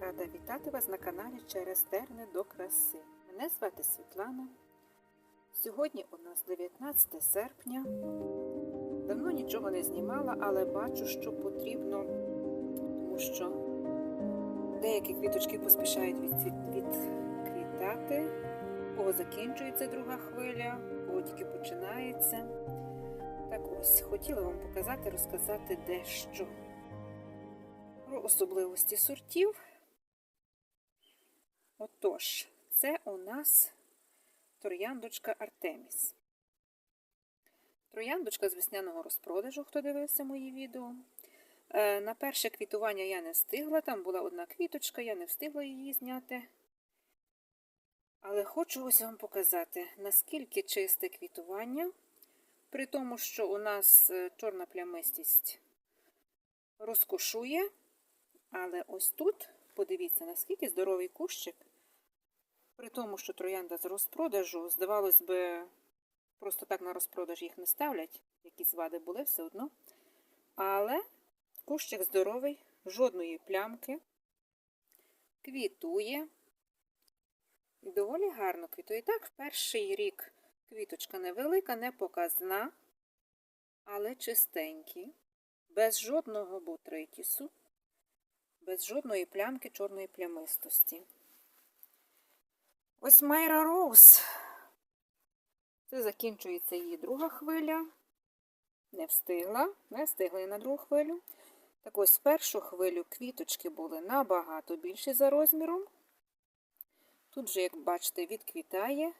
Рада вітати вас на каналі Через терни до краси. Мене звати Світлана. Сьогодні у нас 19 серпня. Давно нічого не знімала, але бачу, що потрібно, тому що деякі квіточки поспішають відквітати, у кого закінчується друга хвиля, кого тільки починається. Так ось, хотіла вам показати, розказати дещо про особливості сортів. Отож, це у нас трояндочка Артеміс. Трояндочка з весняного розпродажу, хто дивився мої відео. Е, На перше квітування я не встигла, там була одна квіточка, я не встигла її зняти. Але хочу ось вам показати, наскільки чисте квітування, при тому, що у нас е, чорна плямистість розкошує. Але ось тут, подивіться, наскільки здоровий кущик. При тому, що троянда з розпродажу, здавалось би, просто так на розпродаж їх не ставлять, якісь вади були все одно. Але кущик здоровий, жодної плямки, квітує. І доволі гарно квітує. Так, перший рік квіточка невелика, не показна, але чистенькі, без жодного бутритісу без жодної плямки чорної плямистості. Ось Майра Роуз. Це закінчується її друга хвиля. Не встигла, не встигла і на другу хвилю. Так ось першу хвилю квіточки були набагато більші за розміром. Тут же, як бачите, відквітає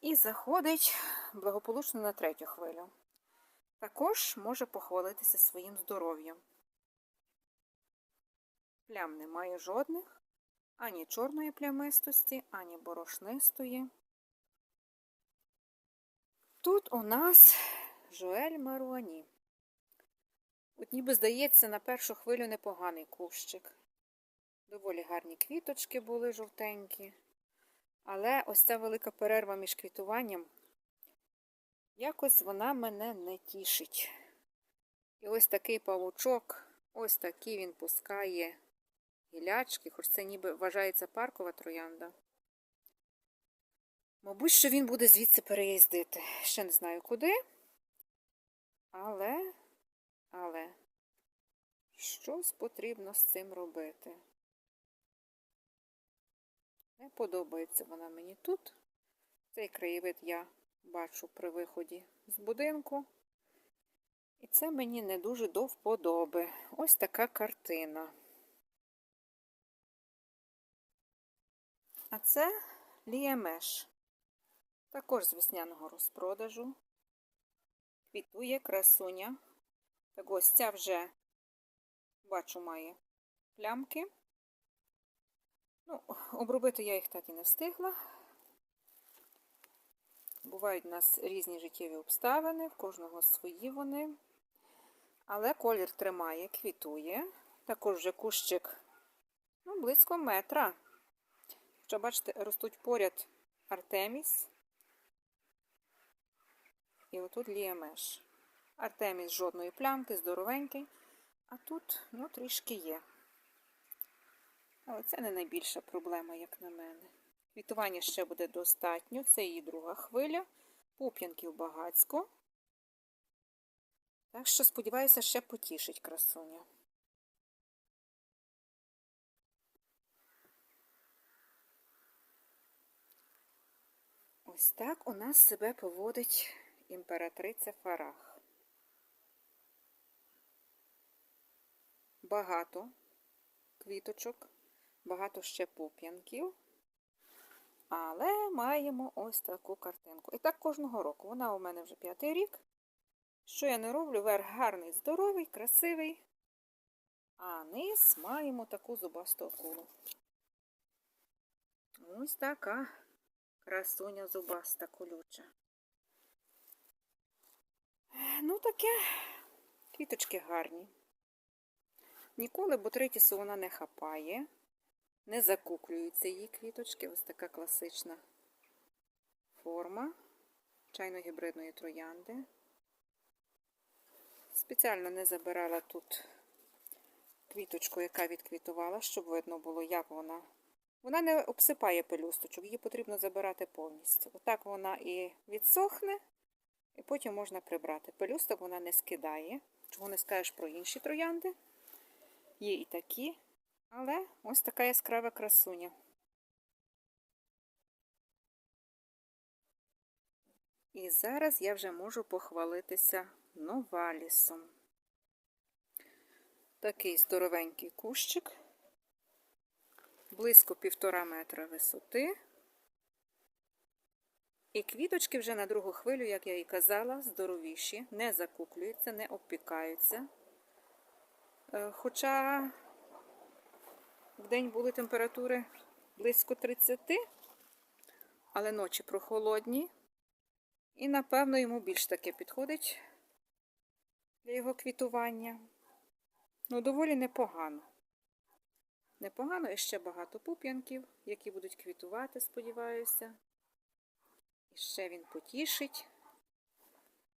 і заходить благополучно на третю хвилю. Також може похвалитися своїм здоров'ям. Плям немає жодних, ані чорної плямистості, ані борошнистої. Тут у нас Жоель Маруані. От ніби здається, на першу хвилю непоганий кущик. Доволі гарні квіточки були жовтенькі. Але ось ця велика перерва між квітуванням, якось вона мене не тішить. І ось такий павучок, ось такий він пускає гілячки, хоч це ніби вважається паркова троянда. Мабуть, що він буде звідси переїздити. Ще не знаю куди. Але, але, щось потрібно з цим робити. Не подобається вона мені тут. Цей краєвид я бачу при виході з будинку. І це мені не дуже до вподоби. Ось така картина. А це ліємеш. Також з весняного розпродажу. Квітує красуня. Так ось ця вже, бачу, має плямки. Ну, обробити я їх так і не встигла. Бувають у нас різні життєві обставини, в кожного свої вони. Але колір тримає, квітує. Також вже кущик ну, близько метра. Що, бачите, ростуть поряд Артеміс. І отут ліємеш. Артеміс жодної плямки, здоровенький. А тут, ну, трішки є. Але це не найбільша проблема, як на мене. Квітування ще буде достатньо. Це її друга хвиля. Пуп'янків багацько. Так що, сподіваюся, ще потішить красуня. Ось так у нас себе поводить імператриця Фарах. Багато квіточок, багато ще пуп'янків. Але маємо ось таку картинку. І так кожного року. Вона у мене вже п'ятий рік. Що я не роблю? Верх гарний, здоровий, красивий. А низ маємо таку зубасту акулу. Ось така красуня зубаста колюча. Ну, таке квіточки гарні. Ніколи ботритісу вона не хапає, не закуклюються її квіточки. Ось така класична форма чайно-гібридної троянди. Спеціально не забирала тут квіточку, яка відквітувала, щоб видно було, як вона. Вона не обсипає пелюсточок, її потрібно забирати повністю. Отак вона і відсохне, і потім можна прибрати. Пелюсток вона не скидає. Чого не скажеш про інші троянди? Є і такі, але ось така яскрава красуня. І зараз я вже можу похвалитися новалісом. Такий здоровенький кущик, близько півтора метра висоти. І квіточки вже на другу хвилю, як я і казала, здоровіші, не закуклюються, не обпікаються. Е, Хоча в день були температури близько 30, але ночі прохолодні. І, напевно, йому більш таке підходить для його квітування. Ну, доволі непогано. Непогано і ще багато пуп'янків, які будуть квітувати, сподіваюся. І ще він потішить.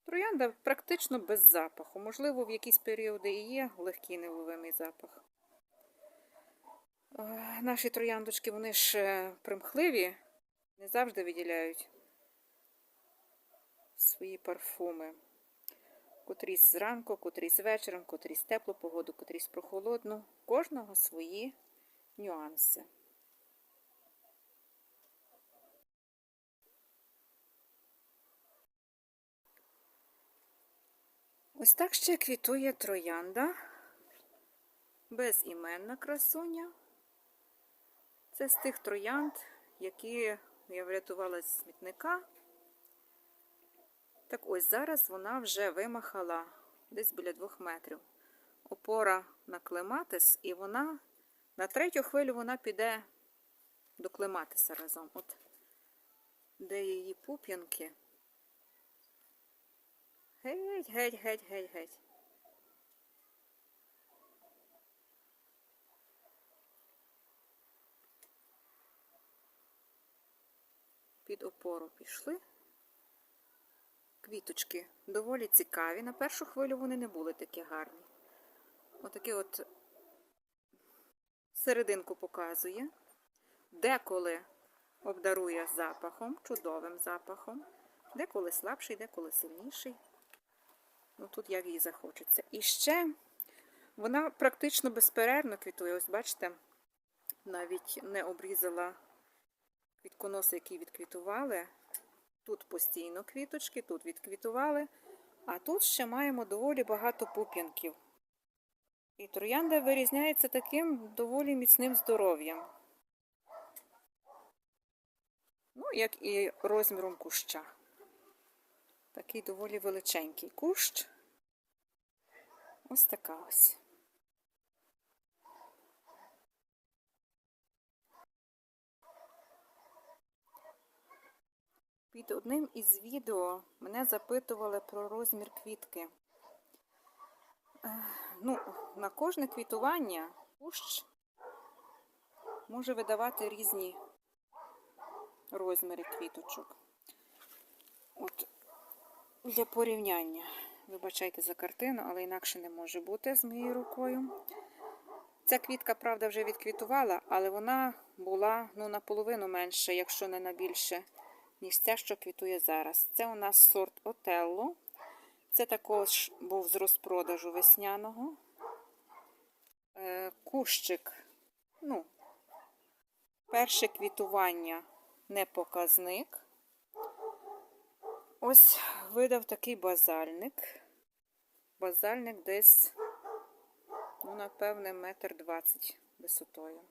Троянда практично без запаху. Можливо, в якісь періоди і є легкий невловимий запах. Е, Наші трояндочки, вони ж е, примхливі, не завжди виділяють свої парфуми. Котрісь зранку, котрісь вечором, котрісь теплу погоду, котрісь прохолодну. Кожного свої нюанси. Ось так ще квітує троянда. Безіменна красуня. Це з тих троянд, які я врятувала з смітника. Так ось зараз вона вже вимахала десь біля двох метрів. Опора на клематис, і вона на третю хвилю вона піде до клематиса разом. От де її пуп'янки. Геть, геть, геть, геть, геть. Під опору пішли. Квіточки доволі цікаві. На першу хвилю вони не були такі гарні. Отакі от серединку показує. Деколи обдарує запахом, чудовим запахом, деколи слабший, деколи сильніший. Ну, тут як їй захочеться. І ще вона практично безперервно квітує. Ось бачите, навіть не обрізала квітконоси, які відквітували. Тут постійно квіточки, тут відквітували, а тут ще маємо доволі багато пуп'янків. І троянда вирізняється таким доволі міцним здоров'ям. Ну, як і розміром куща. Такий доволі величенький кущ. Ось така ось. Під одним із відео мене запитували про розмір квітки. Е, Ну, на кожне квітування кущ може видавати різні розміри квіточок. От для порівняння. Вибачайте за картину, але інакше не може бути з моєю рукою. Ця квітка, правда, вже відквітувала, але вона була ну, наполовину менше, якщо не на більше, ніж ця, що квітує зараз. Це у нас сорт Отелло. Це також був з розпродажу весняного. Е, Кущик, ну, перше квітування не показник. Ось видав такий базальник. Базальник десь, ну, напевне, метр двадцять висотою.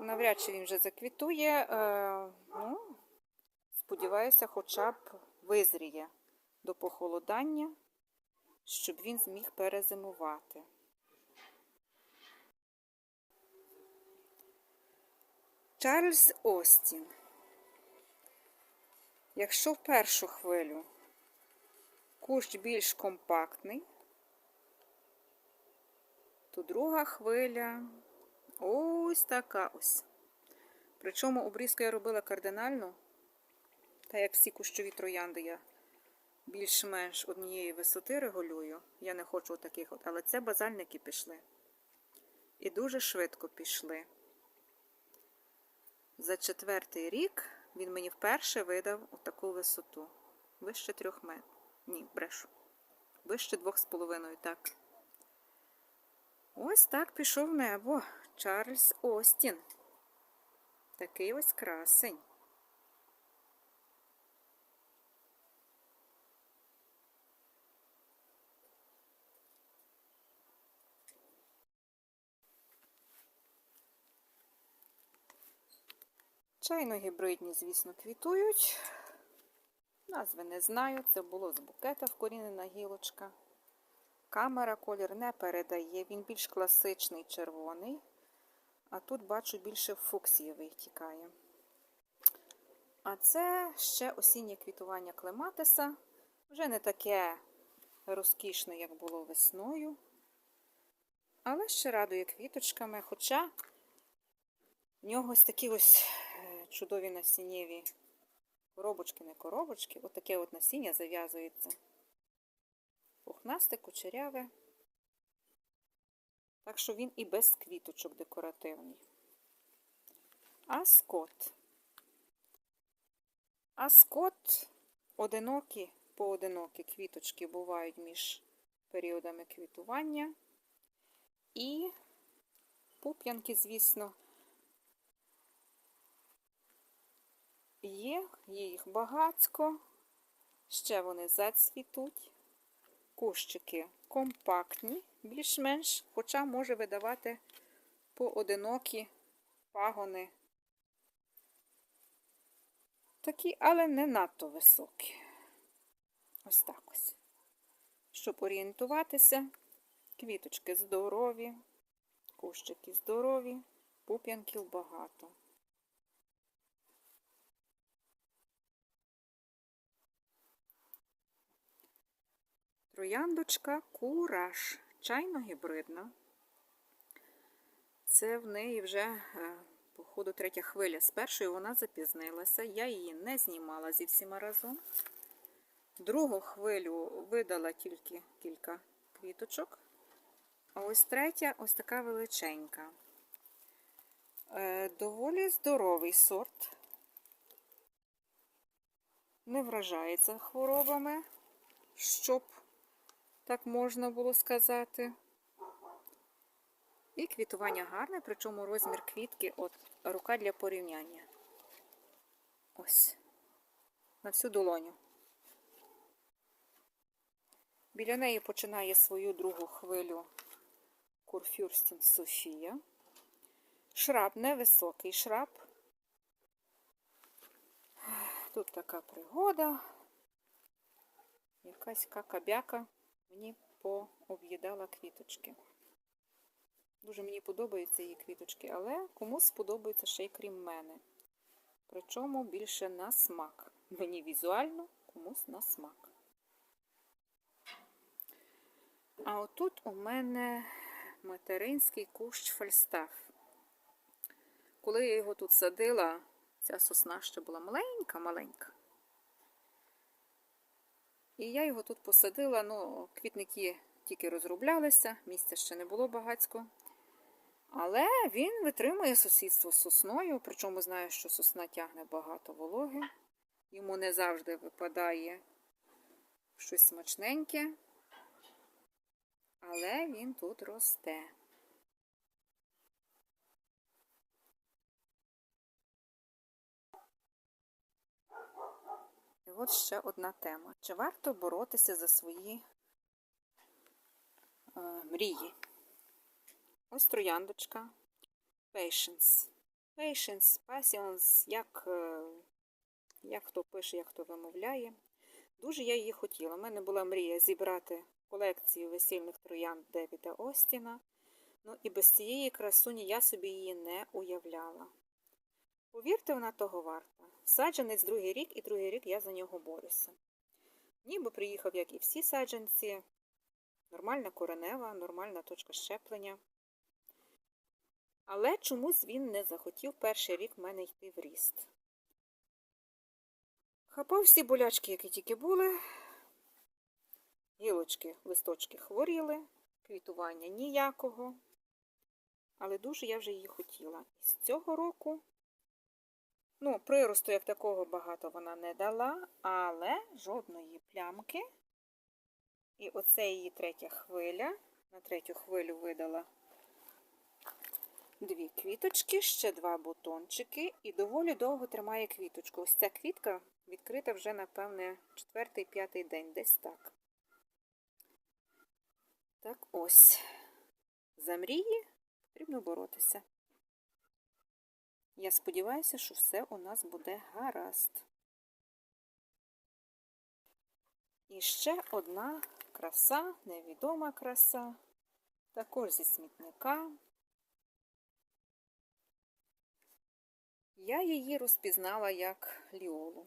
Навряд чи він вже заквітує. Е, ну, сподіваюся, хоча б визріє до похолодання, щоб він зміг перезимувати. Чарльз Остін. Якщо в першу хвилю кущ більш компактний, Тут друга хвиля. Ось така ось. Причому обрізку я робила кардинально. Та як всі кущові троянди я більш-менш однієї висоти регулюю. Я не хочу таких от, але це базальники пішли. І дуже швидко пішли. За четвертий рік він мені вперше видав таку висоту. Вище трьох метрів. Ні, брешу. Вище двох з половиною, так. Ось так пішов небо. Чарльз Остін. Такий ось красень. Чайно-гібридні, звісно, квітують. Назви не знаю. Це було з букета вкорінена гілочка. Камера колір не передає. Він більш класичний червоний. А тут, бачу, більше фуксієвий тікає. А це ще осіннє квітування клематиса. Вже не таке розкішне, як було весною. Але ще радує квіточками, хоча в нього ось такі ось чудові насіннєві коробочки, не коробочки. Отаке от насіння зав'язується. Пухнасте, кучеряве. Так що він і без квіточок декоративний. Аскот. Аскот одинокі, поодинокі квіточки бувають між періодами квітування. І пуп'янки, звісно, є, їх багацько. Ще вони зацвітуть. Кущики компактні, більш-менш, хоча може видавати поодинокі пагони. Такі, але не надто високі. Ось так ось. Щоб орієнтуватися, квіточки здорові, кущики здорові, пуп'янків багато. Трояндочка кураж, чайно-гібридна. Це в неї вже, е, походу, третя хвиля. З першої вона запізнилася, я її не знімала зі всіма разом. Другу хвилю видала тільки кілька квіточок. А ось третя ось така величенька. Е, доволі здоровий сорт. Не вражається хворобами, щоб так можна було сказати. І квітування гарне, причому розмір квітки от рука для порівняння. Ось. На всю долоню. Біля неї починає свою другу хвилю Курфюрстін Софія. Шраб невисокий шраб. Тут така пригода. Якась какабяка мені пооб'їдала квіточки. Дуже мені подобаються її квіточки, але комусь сподобається ще й крім мене. Причому більше на смак. Мені візуально, комусь на смак. А отут у мене материнський кущ фальстаф. Коли я його тут садила, ця сосна ще була маленька-маленька. І я його тут посадила, ну, квітники тільки розроблялися, місця ще не було багацько. Але він витримує сусідство з сосною, причому знаю, що сосна тягне багато вологи. Йому не завжди випадає щось смачненьке, але він тут росте. От ще одна тема. Чи варто боротися за свої е, мрії? Ось трояндочка. Patience. Patience, patience, як, е, як хто пише, як хто вимовляє. Дуже я її хотіла. У мене була мрія зібрати колекцію весільних троянд Девіда Остіна. Ну і без цієї красуні я собі її не уявляла. Повірте, вона того варта. Саджанець другий рік, і другий рік я за нього борюся. Ніби приїхав, як і всі саджанці, нормальна коренева, нормальна точка щеплення. Але чомусь він не захотів перший рік в мене йти в ріст. Хапав всі болячки, які тільки були. Гілочки, листочки хворіли, квітування ніякого. Але дуже я вже її хотіла. І з цього року, ну, приросту як такого багато вона не дала, але жодної плямки. І оце її третя хвиля. На третю хвилю видала дві квіточки, ще два бутончики і доволі довго тримає квіточку. Ось ця квітка відкрита вже, напевне, четвертий-п'ятий день, десь так. Так ось. За мрії потрібно боротися. Я сподіваюся, що все у нас буде гаразд. І ще одна краса, невідома краса, також зі смітника. Я її розпізнала як ліолу.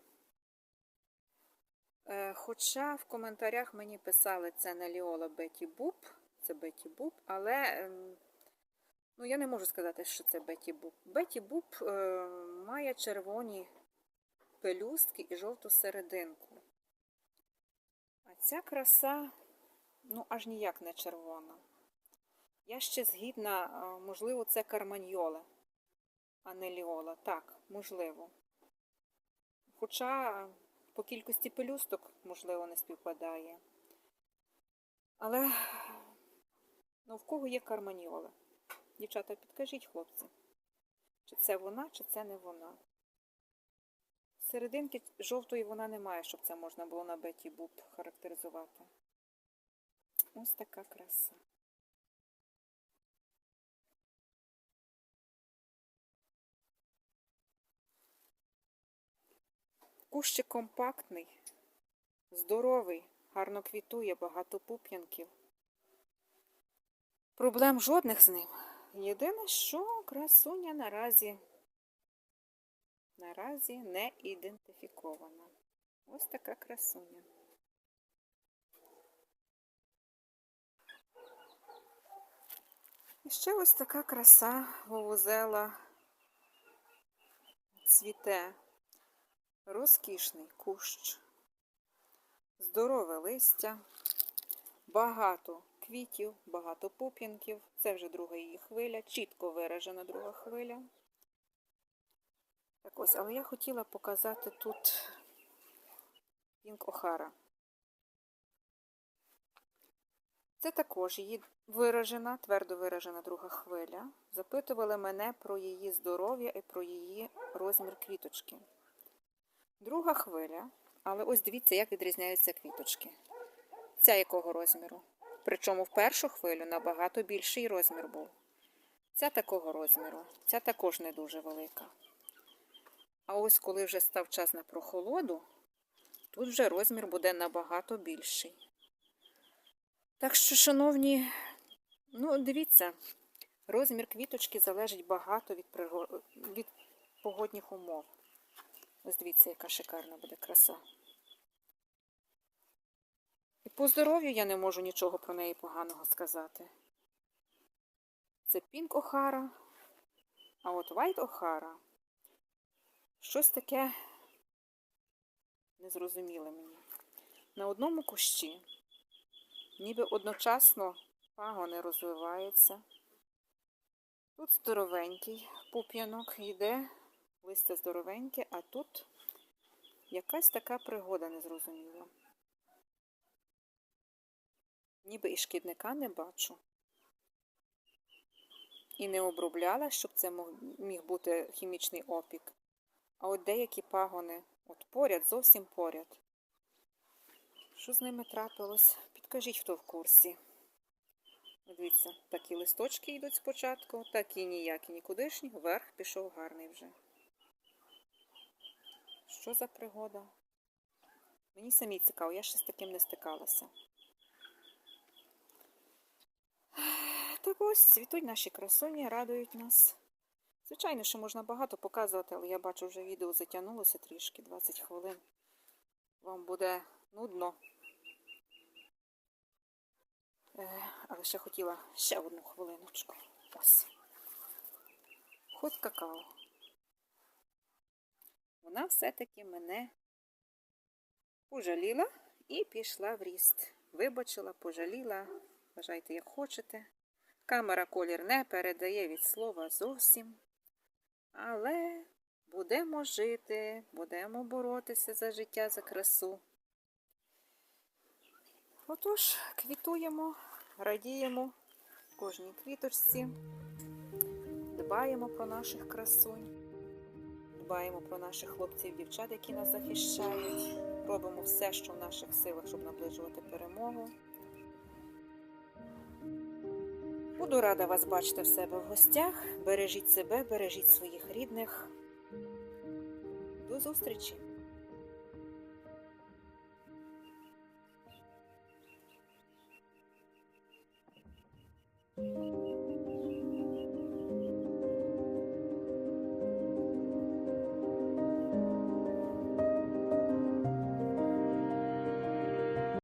Е, Хоча в коментарях мені писали, це не ліола Беті Буб, це Беті Буб, але ем, ну, я не можу сказати, що це Беті Буб. Беті Буб е, має червоні пелюстки і жовту серединку. А ця краса, ну, аж ніяк не червона. Я ще згідна, е, можливо, це карманьйола, а не ліола. Так, можливо. Хоча по кількості пелюсток, можливо, не співпадає. Але ну, в кого є карманьйола? Дівчата, підкажіть, хлопці, чи це вона, чи це не вона. Серединки жовтої вона не має, щоб це можна було на Беті Буб характеризувати. Ось така краса. Кущик компактний, здоровий, гарно квітує, багато пуп'янків. Проблем жодних з ним. Єдине, що красуня наразі, наразі не ідентифікована. Ось така красуня. І ще ось така краса вовузела цвіте. Розкішний кущ, здорове листя, багато квітів, багато пуп'янків. Це вже друга її хвиля, чітко виражена друга хвиля. Так ось, але я хотіла показати тут Пінк Охара. Це також її виражена, твердо виражена друга хвиля. Запитували мене про її здоров'я і про її розмір квіточки. Друга хвиля, але ось дивіться, як відрізняються квіточки. Ця якого розміру? Причому в першу хвилю набагато більший розмір був. Ця такого розміру, ця також не дуже велика. А ось коли вже став час на прохолоду, тут вже розмір буде набагато більший. Так що, шановні, ну, дивіться, розмір квіточки залежить багато від, приго... від погодних умов. Ось дивіться, яка шикарна буде краса. І по здоров'ю я не можу нічого про неї поганого сказати. Це Пінк Охара, а от Вайт Охара щось таке незрозуміле мені. На одному кущі, ніби одночасно пагони розвиваються. Тут здоровенький пуп'янок йде листя здоровеньке, а тут якась така пригода незрозуміла. Ніби і шкідника не бачу. І не обробляла, щоб це міг бути хімічний опік. А от деякі пагони, от поряд, зовсім поряд. Що з ними трапилось? Підкажіть, хто в курсі. Дивіться, такі листочки йдуть спочатку, такі ніякі, нікудишні, вверх пішов гарний вже. Що за пригода? Мені самі цікаво, я ще з таким не стикалася. Так ось цвітуть наші красуні, радують нас. Звичайно, що можна багато показувати, але я бачу, вже відео затягнулося трішки, 20 хвилин. Вам буде нудно. але ще хотіла ще одну хвилиночку. Ось. Ход какао. Вона все-таки мене пожаліла і пішла в ріст. Вибачила, пожаліла, вважайте, як хочете. Камера колір не передає від слова зовсім. Але будемо жити, будемо боротися за життя, за красу. Отож, квітуємо, радіємо кожній квіточці, дбаємо про наших красунь, дбаємо про наших хлопців, дівчат, які нас захищають. Робимо все, що в наших силах, щоб наближувати перемогу. Буду рада вас бачити в себе в гостях. Бережіть себе, бережіть своїх рідних. До зустрічі!